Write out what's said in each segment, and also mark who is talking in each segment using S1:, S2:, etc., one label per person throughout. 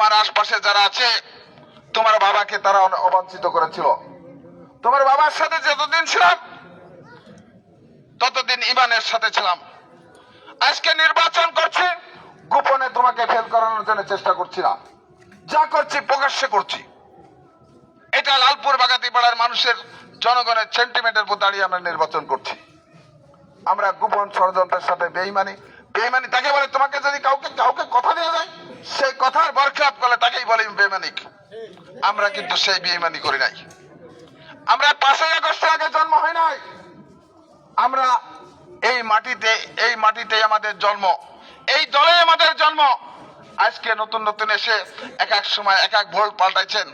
S1: তোমার আশপাশে যারা আছে, তোমার বাবাকে তারা অবাঞ্ছিত করেছিল। তোমার বাবার সাথে যতদিন ছিলাম, ততদিন ইমানের সাথে ছিলাম। আজকে নির্বাচন করছি, গোপনে তোমাকে ফেল করানোর জন্য চেষ্টা করছি না। যা করছি, প্রকাশ্যে করছি। এটা লালপুর বাগাতি পাড়ার মানুষের জনগণের সেন্টিমেন্টের উপর দাঁড়িয়ে আমরা নির্বাচন করছি। আমরা গোপন ষড়যন্ত্রের সাথে বেইমানি বেইমানি তাকে বলে, তোমাকে যদি কাউকে কাউকে কথা দেওয়া যায় সেই কথার বরখলাপ করলে তাকেই বলে বেইমানিক আমরা কিন্তু সেই বেইমানি করি নাই। আমরা পাঁচই আগস্ট আগে জন্ম হয় নাই। আমরা এই মাটিতে এই মাটিতে আমাদের জন্ম। এই দলে আমাদের জন্ম। আজকে নতুন নতুন এসে এক এক সময় এক এক ভোল্ট পাল্টাইছেন।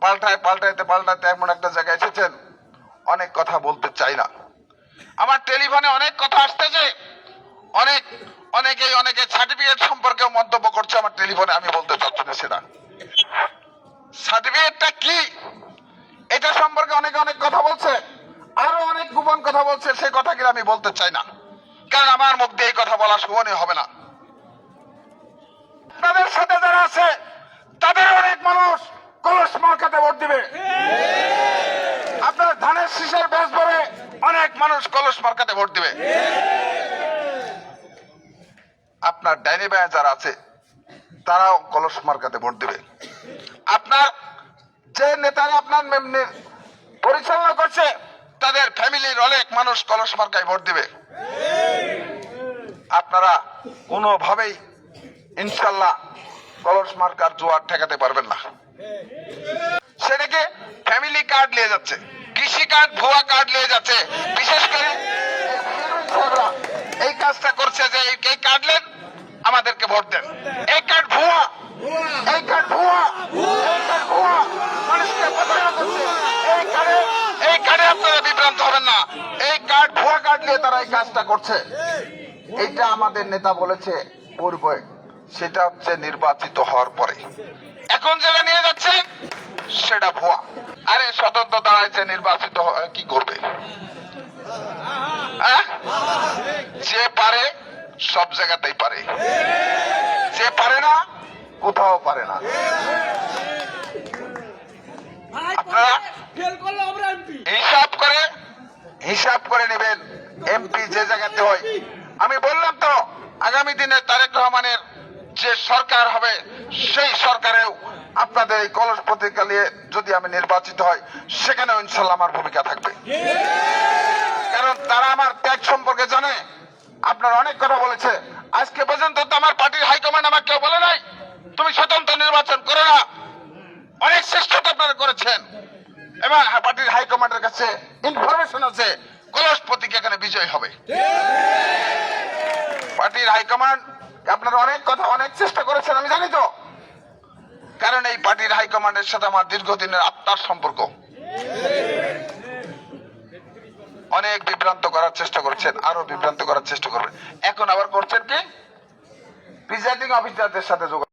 S1: পাল্টায়, পাল্টাইতে পাল্টাইতে এমন একটা জায়গায় এসেছেন। অনেক কথা বলতে চাই না। আমার টেলিফোনে অনেক কথা আসতেছে। অনেক, অনেকেই অনেকে সার্টিফিকেট সম্পর্কে মন্তব্য করছে, আমার টেলিফোনে আমি বলতে চাচ্ছি না। সেটা সার্টিফিকেটটা কি? এটা সম্পর্কে অনেকে অনেক কথা বলছে, আরও অনেক গোপন কথা বলছে সেই কথাগুলো আমি বলতে চাই না। কারণ আমার মুখ দিয়ে এই কথা বলা শোভনীয় হবে না। তাদের সাথে যারা আছে, তাদের অনেক মানুষ কলস মার্কাতে ভোট দিবে। আপনার ধানের শীষের বেশ ভরে অনেক মানুষ কলস মার্কাতে ভোট দিবে। আপনার ডাইনি ব্যয় যারা আছে, তারাও কলস মার্কাতে ভোট দেবে। আপনার যে নেতারা আপনার পরিচালনা করছে, তাদের ফ্যামিলির অনেক মানুষ কলস মার্কায় ভোট দিবে। আপনারা কোনোভাবেই ইনশাল্লাহ কলস মার্কার জোয়ার ঠেকাতে পারবেন না। সেটাকে ফ্যামিলি কার্ড নিয়ে যাচ্ছে, কৃষি কার্ড, ভুয়া কার্ড নিয়ে যাচ্ছে, বিশেষ করে কাজটা করছে যে এই- নেন আমাদেরকে ভোট দেন। এই কার্ড ভুয়া। এই কার্ড ভুয়া। তারা এই কাজটা করছে। আমাদের নেতা বলেছে সেটা হচ্ছে নির্বাচিত হওয়ার পরে। এখন নিয়ে যাচ্ছে, সেটা ভুয়া। আরে নির্বাচিত কি করবে? সব জায়গাতেই পারে। যে পারে না কোথাও পারে না। আপনারা হিসাব করে হিসাব করে নেবেন। এমপি যে জায়গাতে হয়। আমি বললাম তো আগামী দিনে তারেক রহমানের যে সরকার হবে সেই সরকারেও আপনাদের এই কলস পত্রিকা নিয়ে যদি আমি নির্বাচিত হয় সেখানেও ইনশাল্লাহ আমার ভূমিকা থাকবে। কারণ তারা আমার ত্যাগ সম্পর্কে জানে। আপনার অনেক কথা বলেছে। আজকে পর্যন্ত তো আমার পার্টির হাইকমান্ড আমাকে কেউ বলে নাই। তুমি স্বতন্ত্র নির্বাচন করো না। অনেক চেষ্টা আপনারা করেছেন। এবং পার্টির হাইকমান্ডের কাছে ইনফরমেশন আছে। কলস প্রতীক এখানে বিজয় হবে। পার্টির হাইকমান্ড আপনারা অনেক কথা, অনেক চেষ্টা করেছেন, আমি জানি তো। কারণ এই পার্টির হাইকমান্ডের সাথে আমার দীর্ঘদিনের আত্মার সম্পর্ক। অনেক বিভ্রান্ত করার চেষ্টা করছেন, আরও বিভ্রান্ত করার চেষ্টা করবেন। এখন আবার করছেন কি? প্রিজাইডিং অফিসারদের সাথে যোগাযোগ